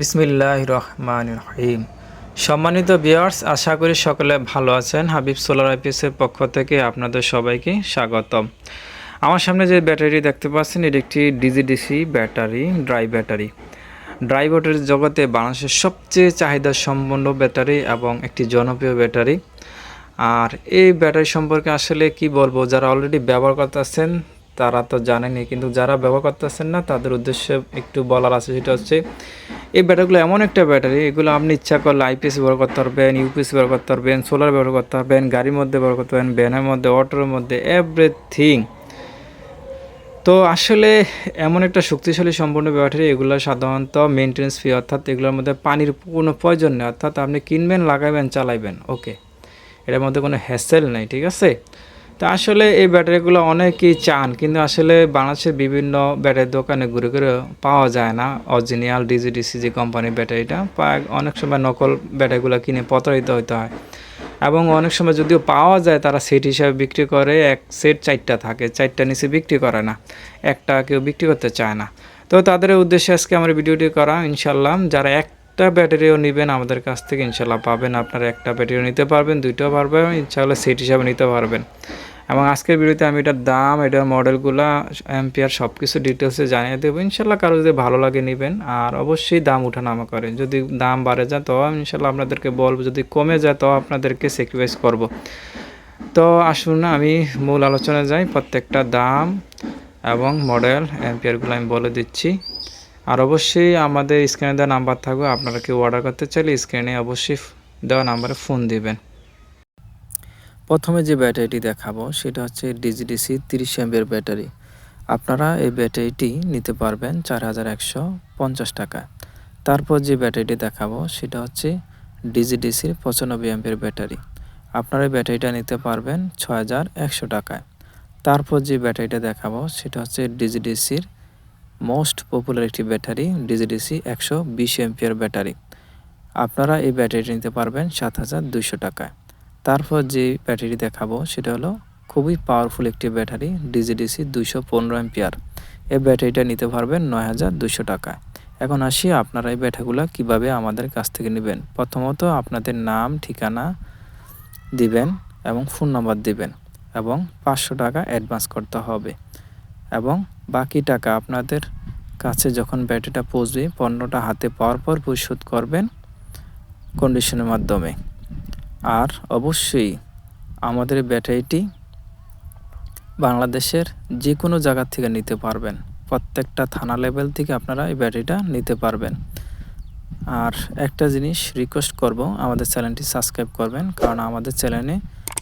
বিসমিল্লাহ রহমান রহিম। সম্মানিত বিয়ার্স আশা করি সকলে ভালো আছেন। হাবিব সোলার আইপিএসের পক্ষ থেকে আপনাদের সবাইকে স্বাগতম। আমার সামনে যে ব্যাটারি দেখতে পাচ্ছেন, এটি একটি ডিজিডিসি ব্যাটারি, ড্রাই ব্যাটারি। ড্রাই ব্যাটারির জগতে বাংলাদেশের সবচেয়ে চাহিদা সম্পন্ন ব্যাটারি এবং একটি জনপ্রিয় ব্যাটারি। আর এই ব্যাটারি সম্পর্কে আসলে কি বলব, যারা অলরেডি ব্যবহার করতেছেন তারা তো জানেনি, কিন্তু যারা ব্যবহার করতেছেন না, তাদের উদ্দেশ্যে একটু বলার আছে সেটা হচ্ছে, এই ব্যাটারিগুলো এমন একটা ব্যাটারি, এগুলো আপনি ইচ্ছা করলে আইপিএস ব্যবহার করতে পারবেন, ইউপিএস ব্যবহার করতে পারবেন, সোলার ব্যবহার করতে পারবেন, গাড়ির মধ্যে ব্যবহার করতে পারবেন, ভ্যানের মধ্যে, অটোর মধ্যে এভরিথিং তো আসলে এমন একটা শক্তিশালী সম্পূর্ণ ব্যাটারি, এগুলো সাধারণত মেনটেন্স ফি অর্থাৎ এগুলোর মধ্যে পানির কোনো প্রয়োজন নেই, অর্থাৎ আপনি কিনবেন, লাগাবেন চালাইবেন ওকে এটার মধ্যে কোনো হ্যাসেল নেই, ঠিক আছে? তো আসলে এই ব্যাটারিগুলো অনেকেই চান, কিন্তু আসলে বাংলাদেশের বিভিন্ন ব্যাটারি দোকানে ঘুরে ঘুরে পাওয়া যায় না। অরিজিনাল ডিজিডিসি যে কোম্পানির ব্যাটারিটা অনেক সময় নকল ব্যাটারিগুলো কিনে প্রতারিত হতে হয়। এবং অনেক সময় যদিও পাওয়া যায়, তারা সেট হিসাবে বিক্রি করে, এক সেট চারটা থাকে, চারটা নিচে বিক্রি করে না, একটা কেউ বিক্রি করতে চায় না। তো তাদের উদ্দেশ্যে আজকে আমার ভিডিওটি করা ইনশাল্লাহ যারা একটা ব্যাটারিও নেবেন, আমাদের কাছ থেকে ইনশাল্লাহ পাবেন। আপনারা একটা ব্যাটারিও নিতে পারবেন, দুইটাও পারবেন ইনশাল্লাহ সেট হিসাবে নিতে পারবেন। এবং আজকের ভিডিওতে আমি এটার দাম, এটার মডেলগুলো এম্পিয়ার সব কিছু ডিটেলসে জানিয়ে দেবো। ইনশাল্লাহ কারও যদি ভালো লাগে নেবেন, আর অবশ্যই দাম উঠানামা করেন। যদি দাম বাড়ে যায়, তো ইনশাল্লাহ আপনাদেরকে বলব, যদি কমে যায়, তো আপনাদেরকে স্যাক্রিফাইস করব। তো আসুন না, আমি মূল আলোচনায় যাই, প্রত্যেকটা দাম এবং মডেল এম্পিয়ারগুলো আমি বলে দিচ্ছি। আর অবশ্যই আমাদের স্ক্রিনে দেওয়া নাম্বার থাকবে, আপনারা কেউ অর্ডার করতে চাইলে স্ক্রিনে অবশ্যই দেওয়া নাম্বারে ফোন দিবেন। প্রথমে যে ব্যাটারিটি দেখাবো, সেটা হচ্ছে ডিজিডিসি তিরিশ এমবির ব্যাটারি। আপনারা এই ব্যাটারিটি নিতে পারবেন চার হাজার একশো পঞ্চাশ টাকা। তারপর যে ব্যাটারিটি দেখাবো, সেটা হচ্ছে ডিজিডিসির পঁচানব্বই এমবির ব্যাটারি। আপনারা এই ব্যাটারিটা নিতে পারবেন ছয় হাজার একশো টাকায়। তারপর যে ব্যাটারিটা দেখাবো, সেটা হচ্ছে ডিজিডিসির মোস্ট পপুলার একটি ব্যাটারি, ডিজিডিসি একশো বিশ এমপিয়ার ব্যাটারি। আপনারা এই ব্যাটারিটি নিতে পারবেন সাত হাজার দুইশো টাকায়। তারপর যে ব্যাটারি দেখাবো, সেটা হলো খুবই পাওয়ারফুল একটি ব্যাটারি ডিজিডিসি দুইশো পনেরো এম্পিয়ার এই ব্যাটারিটা নিতে পারবেন নয় হাজার দুশো টাকায় এখন আসি আপনারা এই ব্যাটারিগুলো কীভাবে আমাদের কাছ থেকে নেবেন। প্রথমত আপনাদের নাম, ঠিকানা দিবেন এবং ফোন নাম্বার দিবেন এবং পাঁচশো টাকা অ্যাডভান্স করতে হবে। এবং বাকি টাকা আপনাদের কাছে যখন ব্যাটারিটা পৌঁছবে, পণ্যটা হাতে পাওয়ার পর পরিশোধ করবেন কন্ডিশনের মাধ্যমে। আর অবশ্যই আমাদের ব্যাটারিটি বাংলাদেশের যে কোনো জায়গা থেকে নিতে পারবেন। প্রত্যেকটা থানা লেভেল থেকে আপনারা এই ব্যাটারিটা নিতে পারবেন। আর একটা জিনিস রিকোয়েস্ট করব, আমাদের চ্যানেলটি সাবস্ক্রাইব করবেন, কারণ আমাদের চ্যানেলে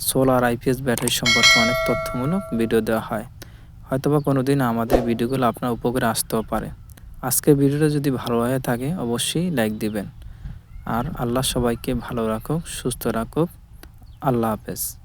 সোলার আইপিএস ব্যাটারি সম্পর্কে অনেক তথ্যমূলক ভিডিও দেওয়া হয়। হয়তোবা কোনো দিন আমাদের ভিডিওগুলো আপনার উপকারে আসতেও পারে। আজকের ভিডিওটা যদি ভালো হয়ে থাকে, অবশ্যই লাইক দিবেন। আর আল্লাহ সবাইকে ভালো রাখুক সুস্থ রাখুক। আল্লাহ হাফেজ।